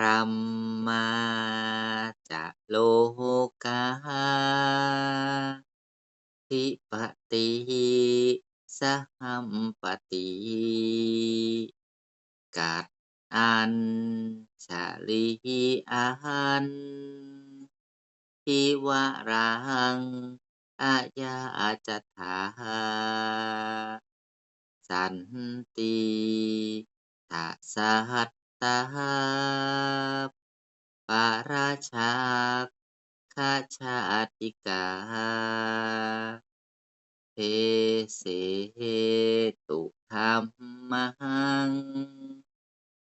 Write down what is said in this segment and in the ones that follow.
พรัมมาจะโลกาธิปติสหัมปติกัดอัญชาลีอันทิวรังอะยาจถาสันติทะสัต ตาปราชาคาชาติกาเทเสตุธัมมัง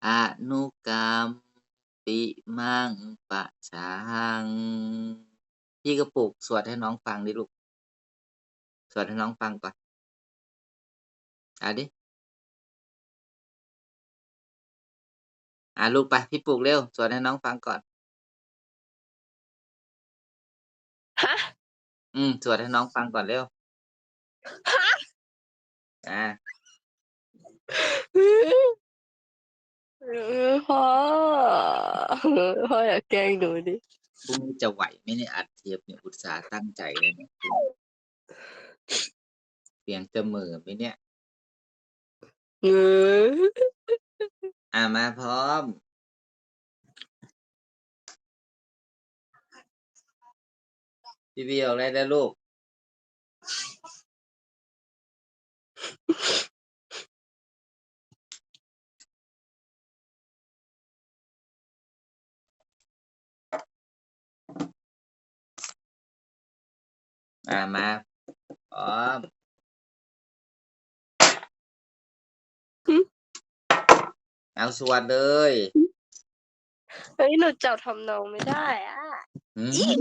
อนุกัมปิมังปัจฉัง พี่กระปุกสวดให้น้องฟังดิลูก สวดให้น้องฟังก่อนเอาดิ อ่าลูกไปพี่ปลูกเร็วสวดให้น้องฟังก่อน ฮะ อืมสวดให้น้องฟังก่อนเร็วอ่าเออพ่อพ่ออย่าแกล้งหนูดิพรุ่งนี้จะไหวไหมเนี่ยอัดเทปเนี่ยอุตส่าห์ตั้งใจเลยเนี่ยเสียงจะเหม่อไหมเนี่ยเออ อ่ามาพร้อม พี่บีออกได้แล้วลูก อ่ามาพร้อม เอาสวดเลยเฮ้ยหนูจับทำนองไม่ได้อะอืม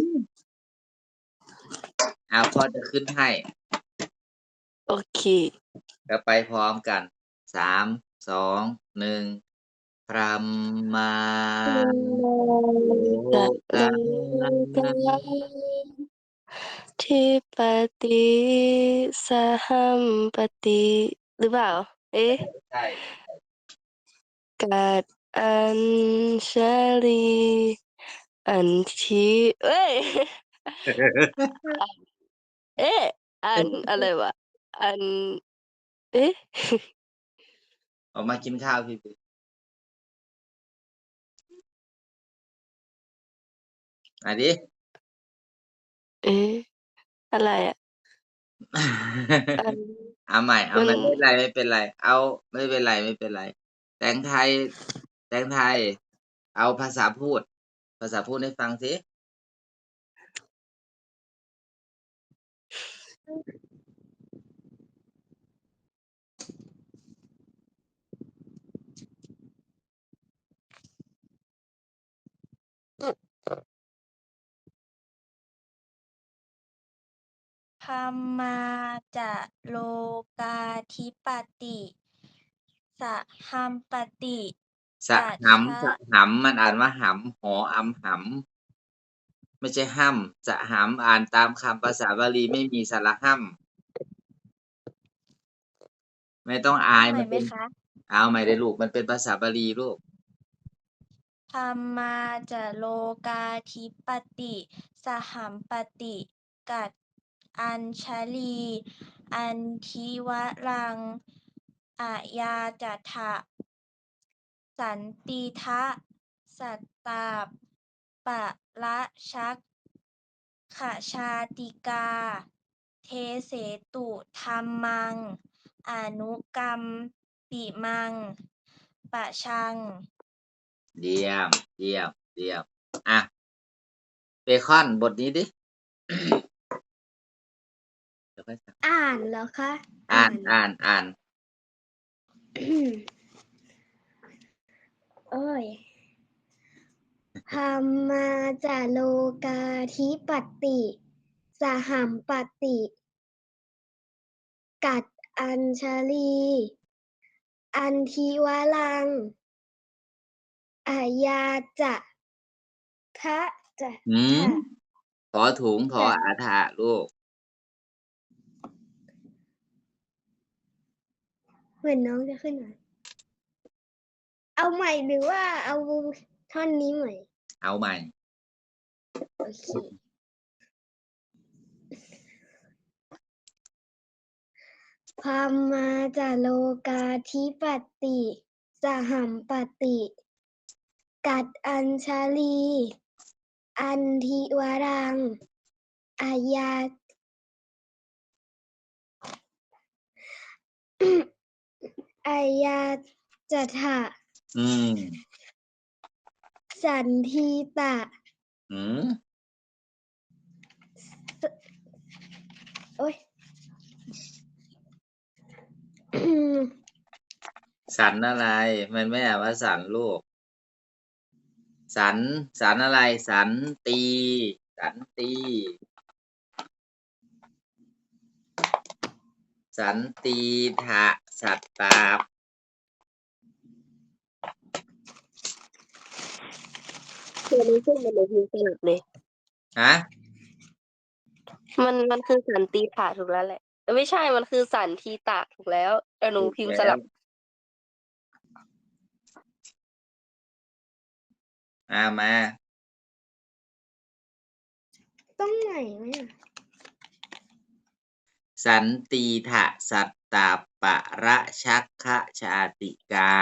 เอาพ่อจะขึ้นให้ โอเคแล้วไปพร้อมกัน สาม สอง หนึ่งพรัมมาโลกาที่ปฏิสหัมปติ หรือเปล่า เอ๊ะ ใช่ กัดอัญชลี อันทีเอ้ย เอ๊ะอันอะไรวะ อัน เอ๊ะ ออกมากินข้าวพี่บีอะดิ เอ๊ะ อะไรอะ อัน เอาใหม่เอามัไม่นเป็นไรไม่เป็นไร เอาไม่เป็นไรไม่เป็นไร แต่งไทย แต่งไทย เอาภาษาพูด ภาษาพูดให้ฟังสิพรมมาจะโลกาธิปติ สหัมปติสะกัจหำฉะสะหำมันอ่านว่าหำหออำหำไม่ใช่ห้ำสะหำอ่านตามคำภาษาบาลีไม่มีสระห้ำไม่ต้องอายใหมัม่นไหมเป็นคะเอาใหม่ได้ลูกมันเป็นภาษาบาลีลูกพรมมาจะโลกาธิปติ สหัมปติ กัดอัญชลี อันทิวรัง อายาจัถะสันติทะ สัตตาบปะละชักขชาติกา เทเสตุธัมมัง อนุกรรมปิมัง ปะชัง เยี่ยม เยี่ยม เยี่ยม อะ เบคอนบทนี้ดิเดี๋ยวค่อยสั่งอ่านแล้วคะ อ่าน อ่าน อ่าน โอ้ยธรรมาจาโลกาธิปติ สหัมปติ กัดอัญชลี อันทิวลัง อายาจะทะจะหืมถอถุงถออาถาลูก เหมือนน้องจะขึ้นมาเอาใหม่หรือว่าเอาท่อนนี้ใหม่ เอาใหม่ โอเคพามาจาโลกาธิปติ สหัมปติ กัดอัญชาลี อันทิวรัง อายา อายาจัทะอืม สันทีตะ อืม โอ้ย สันอะไร มันไม่อ่านว่าสันลูก สัน สันอะไร สันตี สันตี สันตีทะ สัตตาบตัวนี้ขึ้นมาในพิมพ์สลับเลย ฮะมันมันคือสันติถาถูกแล้วแหละเอ้ยไม่ใช่มันคือสันทีตะถูกแล้วแต่หนูพิมพ์สลับอ่ามาต้องไหนไหมอะสันตีทะสัตตา ปะระชักขะชาติกา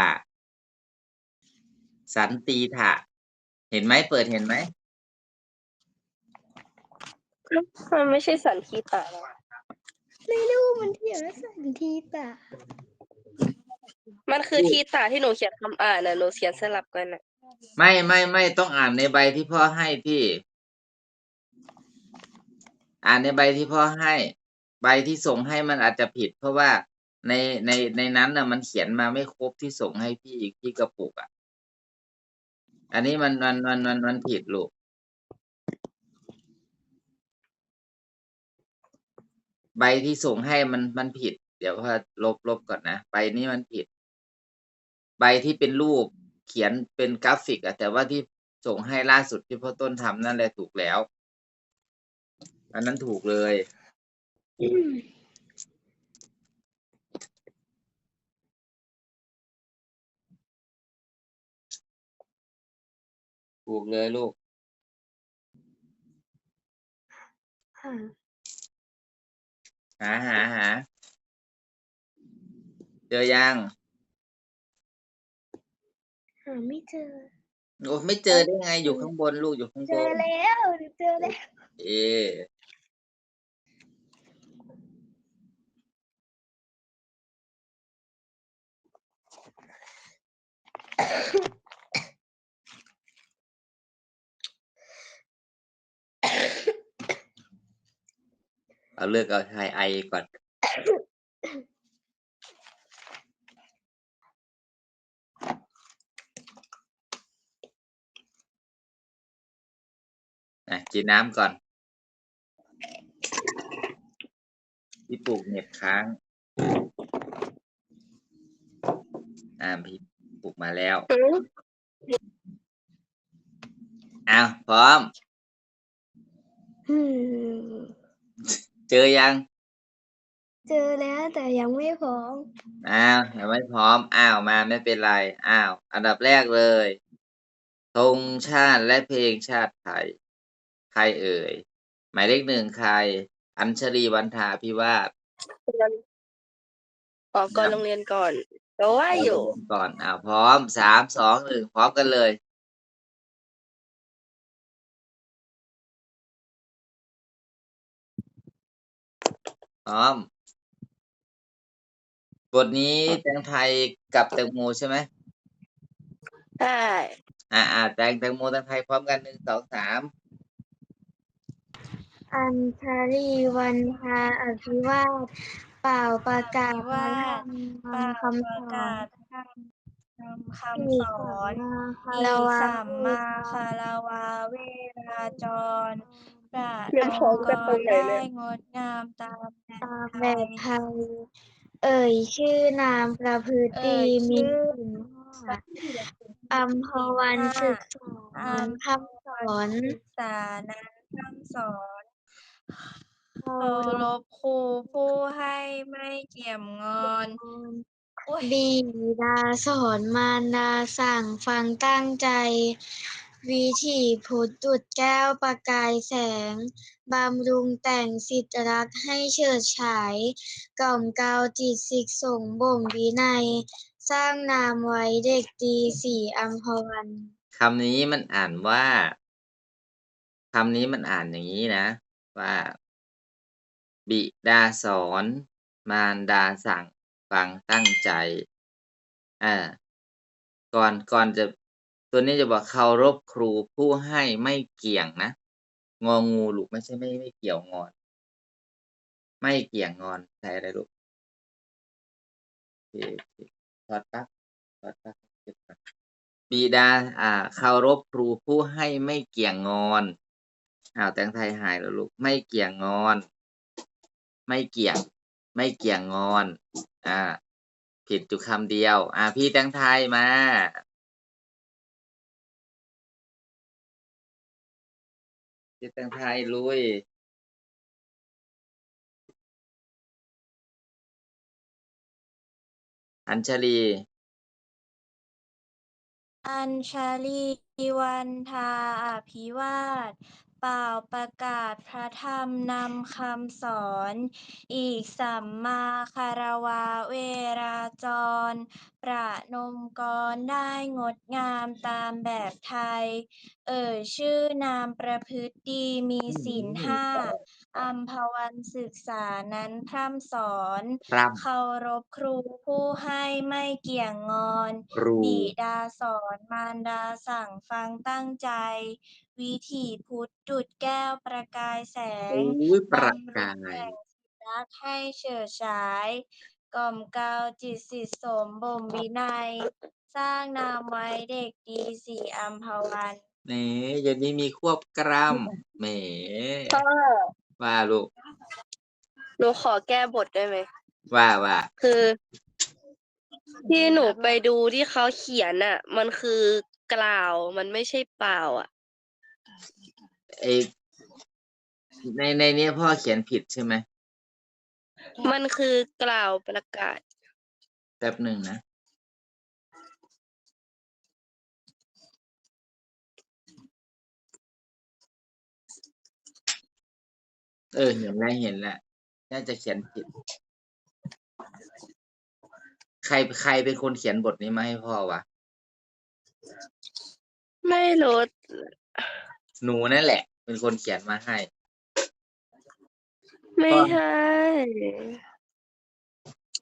สันตีทะเห็นไหมเปิดเห็นไหมมันไม่ใช่สันทีตะหรอไม่รู้มันเขียนว่าสันทีตะมันคือทีตะที่หนูเขียนคำอ่านนะหนูเขียนสลับกันนะไม่ไม่ไม่ต้องอ่านในใบที่พ่อให้ที่ อ่านในใบที่พ่อให้ ใบที่ส่งให้มันอาจจะผิด เพราะว่า ในในในนั้นน่ะ มันเขียนมาไม่ครบที่ส่งให้พี่อีกที่กระปุกอะ อันนี้มันมันมันมันมันผิดลูก ใบที่ส่งให้มันมันผิด เดี๋ยวพ่อลบลบก่อนนะใบนี้มันผิด ใบที่เป็นรูปเขียนเป็นกราฟิกอะแต่ว่าที่ส่งให้ล่าสุดที่พ่อต้นทำนั่นแหละถูกแล้ว อันนั้นถูกเลย ถูกเลยลูกค่ะหาหาหาเจอยังหาไม่เจอโอ้ไม่เจอได้ไงอยู่ข้างบนลูกอยู่ข้างเจบอนแล้วเจอแล้วเอ เอาเลือกเอาไทยไอก่อน อะกินน้ำก่อน พี่ปลูกเหน็บค้าง อ่าพี่ปลูกมาแล้วอืมอ้าวพร้อมอืม เจอยัง เจอแล้วแต่ยังไม่พร้อม อ้าวยังไม่พร้อม อ้าวมาไม่เป็นไรอ้าว อันดับแรกเลยธงชาติและเพลงชาติไทย ใครเอ่ย หมายเลขหนึ่งใคร อัญชลีวันทาพิวาสออกก่อนโรงเรียนก่อน แต่ว่าอยู่ ก่อนอ้าวพร้อมสามสองหนึ่งพร้อมกันเลย พร้อม บทนี้แตงไทยกับแตงโมใช่ไหมใช่อ่าอ่าแตงแตงโมแตงไทยพร้อมกันหนึ่งสองสามอัญชาลีวันทาอภิวาสเปล่าประกาศว่าทำป่าคำประสอกานศทำคำอีสอนคาอีรวะสัมมาคารวาเวราจร ประเรียนพร้อมกันตรงไหนได้เนี่ย งดงามตามแบบตามไทแบบยไทยเอ่ยชื่อนามประพฤติเอ่ยมีชื่อสินห้าอัมพวันศึกษาอ่านคำสอนศึกษานั้นคำสอนเคาเคารพครูผู้ให้ไม่เกี่ยมงอนโอ้ยบิดาสอนมารดาสั่งฟังตั้งใจ วิถีพุทธจุดแก้วประกายแสง บำรุงแต่งสิทธิรักให้เฉิดฉาย กล่อมเกลาวจิตสิกส่งบ่มวินัย สร้างนามไว้เด็กดีสี่อัมพวันคำนี้มันอ่านว่าคำนี้มันอ่านอย่างนี้นะ ว่า บิดาสอน มารดาสั่งฟังตั้งใจอ่าก่อนก่อนจะ ตัวนี้จะบอกเคารพครูผู้ให้ไม่เกี่ยงนะ งองูลูกไม่ใช่ไม่ไม่เกี่ยวงอน ไม่เกี่ยงงอนใช่อะไรลูกถอดปั๊บถอดปั๊บเก็บก่อนบิดา อ่าเคารพครูผู้ให้ไม่เกี่ยงงอนอ้าวแตงไทยหายแล้วลูก ไม่เกี่ยงงอน ไม่เกี่ยง ไม่เกี่ยงงอน อ่า ผิดอยู่คำเดียว อ่า พี่แตงไทยมา จิตแตงไทยลุยอัญชลี อัญชลีวันทาอภิวาท เป่าประกาศพระธรรมนำคำสอน อีกสัมมาคารวาเวราจร ประนมกรได้งดงามตามแบบไทย เอ่ยชื่อนามประพฤติดีมีศีลห้า อัมพวันศึกษานั้นพร่ำสอนพร่เคารพครูผู้ให้ไม่เกี่ยงงอนำครูบิดาสอนมารดาสั่งฟังตั้งใจ วิถีพุทธจุดแก้วประกายแสง อุ้ยประบำรุกางยแต่งรักให้เฉิดฉาย กล่อมเกลาวจิตสิทธิสมบ่มวินัย สร้างนามไว้เด็กดีสีอัมพวันเน่เดี๋ยวนี้มีควบกล้ำแหมพ่อ ว่าลูกหนูขอแก้บทได้ไหม ว่าว่าคือ ที่หนูไปดูที่เขาเขียนอะ มันคือกล่าวมันไม่ใช่เปล่า อะไอในในเนี้ยพ่อเขียนผิดใช่ไหมมันคือกล่าวประกาศแป๊บหนึ่งนะ เออ เห็นแล้วเห็นแล้วน่าจะเขียนผิด ใครใครเป็นคนเขียนบทนี้มาให้พ่อวะ ไม่รู้หนูนั่นแหละ เป็นคนเขียนมาให้ ไม่ใช่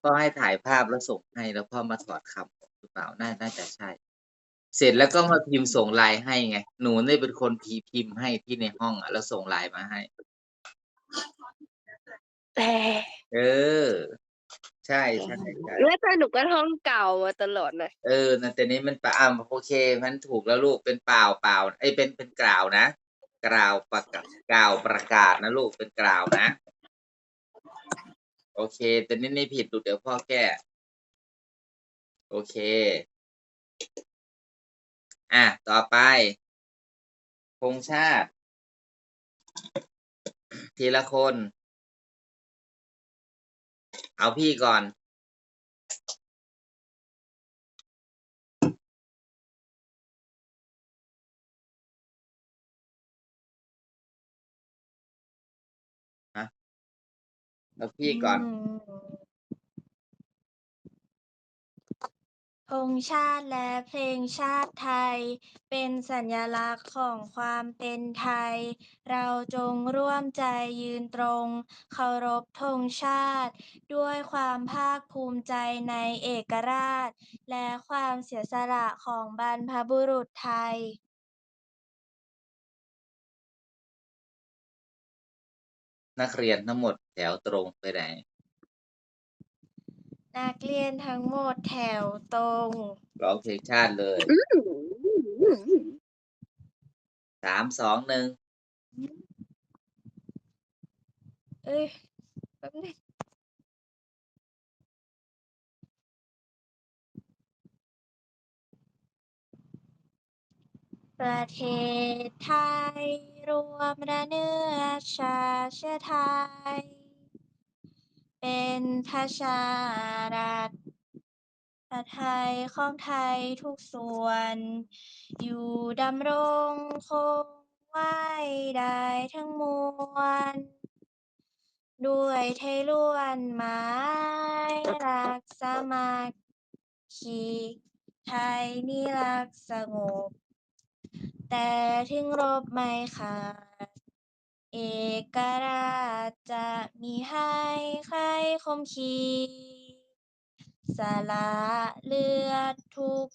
พ่อให้ถ่ายภาพแล้วส่งให้แล้วพ่อมาถอดคำหรือเปล่าน่าน่าจะใช่ เสร็จแล้วก็มาพิมพ์ส่งไลน์ให้ไง หนูนี่เป็นคนพีพิมพ์ให้ที่ในห้องอะแล้วส่งไลน์มาให้ แต่ เออ ใช่ใช่ใช่แล้วแต่หนูก็ท่องเก่ามาตลอดนะเออนะแต่นี้มันปะอ่าโอเค มันถูกแล้วลูกเป็นเปล่าเปล่าไอ้ยเป็นเป็นกล่าวนะกล่าวประกาศกล่าวประกาศนะลูกเป็นกล่าวนะ โอเค แต่นี่นี่ผิดลูกเดี๋ยวพ่อแก้ โอเค อะ ต่อไปธงชาติ ทีละคน เอาพี่ก่อนเอาพี่ก่อน ม ธงชาติและเพลงชาติไทย เป็นสัญลักษณ์ของความเป็นไทย เราจงร่วมใจยืนตรง เคารพธงชาติ ด้วยความภาคภูมิใจในเอกราช และความเสียสละของบรรพบุรุษไทยนักเรียนทั้งหมดแถวตรงไปไหน นักเรียนทั้งหมดแถวตรง ร้องเพลงชาติเลย สามสองหนึ่ง เอ้ยแป๊บนึงประเทศไทย รวมระเนื้อชาติเชื้อไทย เป็นประชารัฐพระไทยของไทยทุกส่วน อยู่ดำรงคงไว้ได้ทั้งมวล ด้วยไทยล้วนหมายรักสามัคคีไทยนิรักสงบ แต่ถึงรบไม่ขาด เอกราชจะมีให้ใครคมขีสละเลือดทุก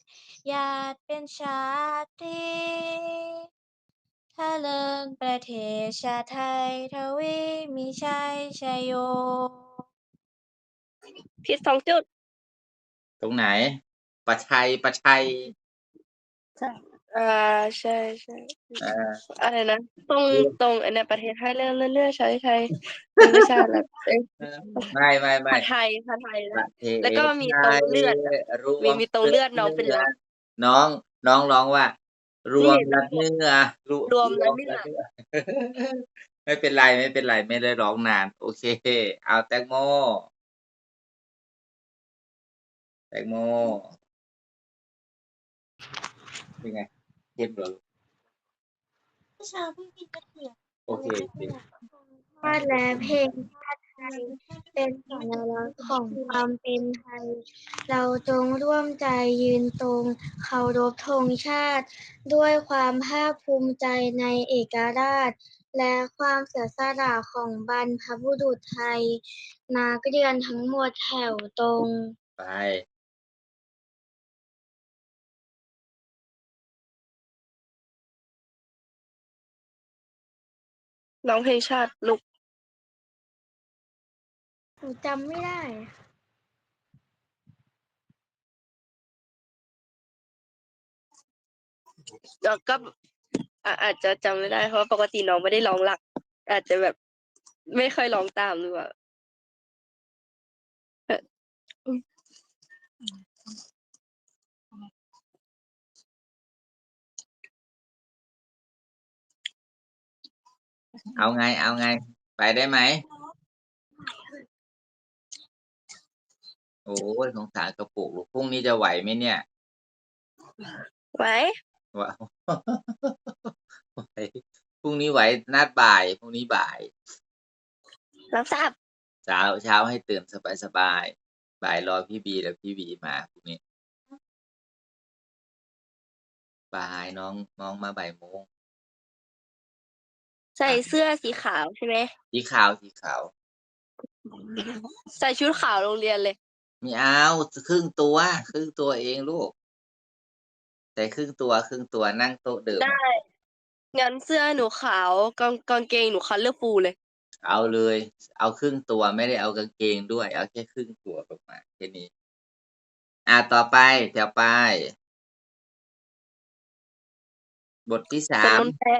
หยาดเป็นชาติถ้าเลิงประเทศชาไทยทวีมีชัยชยโย ผิดสองจุด ตรงไหน ประชัย ประชัย ใช่ อ่าใช่ใช่อ่า อะไรนะตรงตรงอันเนี้ยประเทศไทยเรื่องเรื่องใช้ไทยมันไม่ใช่แล้วเอ้ยไม่ไม่ไม่ผัดไทยผัดไทยปนะ ระเทศแล้วก็มีตรงเลือดอะไทยรวมีมีตรงเลือดน้องเป็นหลักน้องน้องร้องว่า รวมนี่ละเนื้อรรวมละเนื้อเนื้อ ไม่เป็นไรไม่เป็นไรไม่ได้ร้องนาน โอเค เอาแตงโม แตงโมเป็นไง เข้มเหรอลูกโอเคโอเคชาติและเพลงชาติไทยเป็นสัญลักษณ์ของความเป็นไทย เราจงร่วมใจยืนตรงเคารพธงชาติ ด้วยความภาคภูมิใจในเอกราช และความเสียสละของบรรพบุรุษไทย นักเรียนทั้งหมดแถวตรง ไป น้องเพลงชาติลูกหนูจำไม่ได้ แล้วก็อะอาจจะจำไม่ได้เพราะว่าปกติน้องไม่ได้ร้องหลัก อาจจะแบบไม่เคยร้องตามหรือเปล่าเอ่ออืม เอาไง เอาไง ไปได้ไหม โอ้ยสงสารกระปุกลูกพรุ่งนี้จะไหวไหมเนี่ยไว้ว่าไหวพรุ่งนี้ไหวนัดบ่ายพรุ่งนี้บ่ายรับทราบเช้าเช้าให้ตื่นสบายสบายๆบ่ายรอพี่บีแล้วพี่บีมาพรุ่งนี้บ่ายน้องน้องมาบ่ายโมง ใส่เสื้อสีขาวใช่ไหมสีขาวสีขาว ใส่ชุดขาวโรงเรียนเลย ไม่เอาครึ่งตัว ครึ่งตัวเองลูก แต่ครึ่งตัวครึ่งตัวนั่งโต๊ะเดิม ได้งั้นเสื้อหนูขาวกางกางเกงหนูคันเลือกฟูเลย เอาเลย เอาครึ่งตัวไม่ได้เอากางเกงด้วย เอาแค่ครึ่งตัวลงมาแค่นี้ อ่าต่อไปแถวไป บทที่สาเป็นมนนแพร่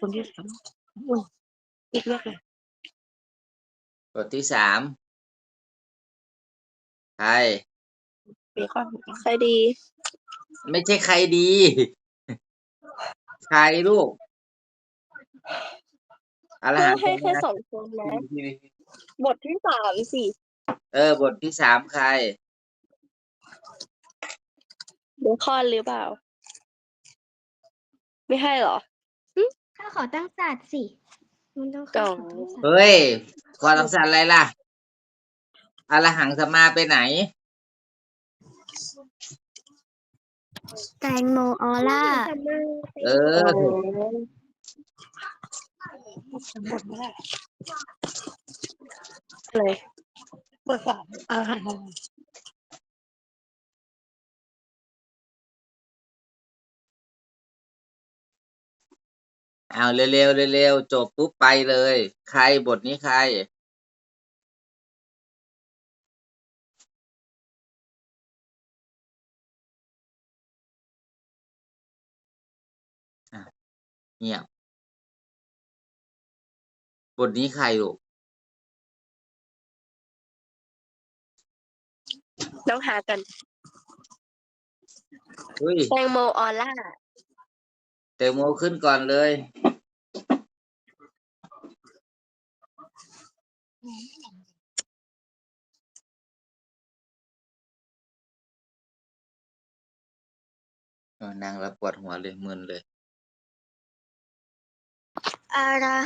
คนที่สามอุ้ยอีกเลือกเลยบทที่สามใคร เบคอนใครดี ไม่ใช่ใครดี ใครลูกอะไรเพื่อหันให้แค่มาสองคนนะทีวีบทที่สามสิเออ บทที่สามใคร เบคอนหรือเปล่า ไม่ให้เหรอถ้าขอตั้งศาสตร์สิมันต้องอ๋เข้าอขอตั้งศาสตร์เฮ้ยความสำคัญอะไรล่ะอรหังสมมาไปไหน แตงโมออร่าเออ เลยเปิดฝาอาหาร เอาเร็วๆเร็วๆจบปุ๊บไปเลย ใครบทนี้ใครอะเงียบบทนี้ใครลูกต้องหากัน เฮ้ยแตงโมออร่าแตงโมขึ้นก่อนเลย นางรับปวดหัวเลยมึนเลย อะไร